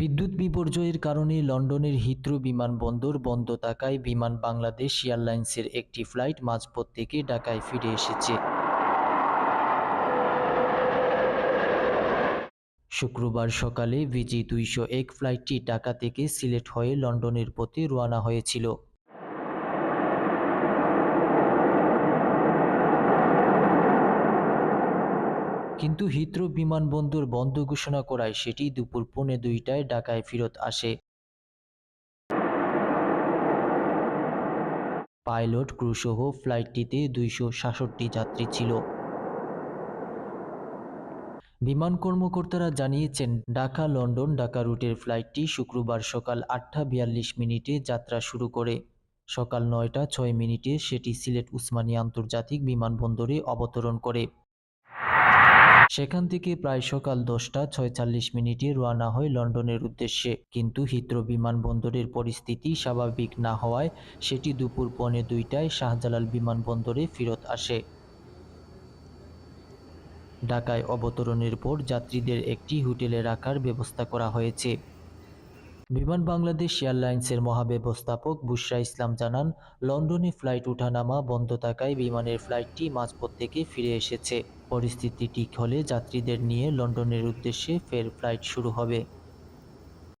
বিদ্যুৎ বিপর্যয়ের কারণে লন্ডনের হিত্রু বিমানবন্দর বন্ধ থাকায় বিমান বাংলাদেশ এয়ারলাইন্সের একটি ফ্লাইট মাঝপথ থেকে ঢাকায় ফিরে এসেছে। শুক্রবার সকালে ভিজি দুইশো এক ফ্লাইটটি ঢাকা থেকে সিলেট হয়ে লন্ডনের পথে রওনা হয়েছিল। কিন্তু হিথ্রো বিমানবন্দর বন্ধ ঘোষণা করায় সেটি দুপুর পৌনে দুইটায় ঢাকায় ফেরত আসে। পাইলট ক্রুসহ ফ্লাইটটিতে দুইশো সাতষট্টি যাত্রী ছিল। বিমান কর্মকর্তারা জানিয়েছেন, ঢাকা, লন্ডন, ঢাকা রুটের ফ্লাইটটি শুক্রবার সকাল আটটা বিয়াল্লিশ মিনিটে যাত্রা শুরু করে। সকাল নয়টা ছয় মিনিটে সেটি সিলেট উসমানী আন্তর্জাতিক বিমানবন্দরে অবতরণ করে। সেখান থেকে প্রায় সকাল দশটা ছয়চল্লিশ মিনিটে রওনা হয় লন্ডনের উদ্দেশ্যে। কিন্তু হিথ্রো বিমানবন্দরের পরিস্থিতি স্বাভাবিক না হওয়ায় সেটি দুপুর পৌনে দুইটায় শাহজালাল বিমানবন্দরে ফেরত আসে। ঢাকায় অবতরণের পর যাত্রীদের একটি হোটেলে রাখার ব্যবস্থা করা হয়েছে। বিমান বাংলাদেশ এয়ারলাইন্সের মহাব্যবস্থাপক বুশরা ইসলাম জানান, লন্ডনে ফ্লাইট ওঠানামা বন্ধ থাকায় বিমানের ফ্লাইটটি মাঝপথ থেকে ফিরে এসেছে। পরিস্থিতি ঠিক হলে যাত্রীদের নিয়ে লন্ডনের উদ্দেশ্যে ফের ফ্লাইট শুরু হবে।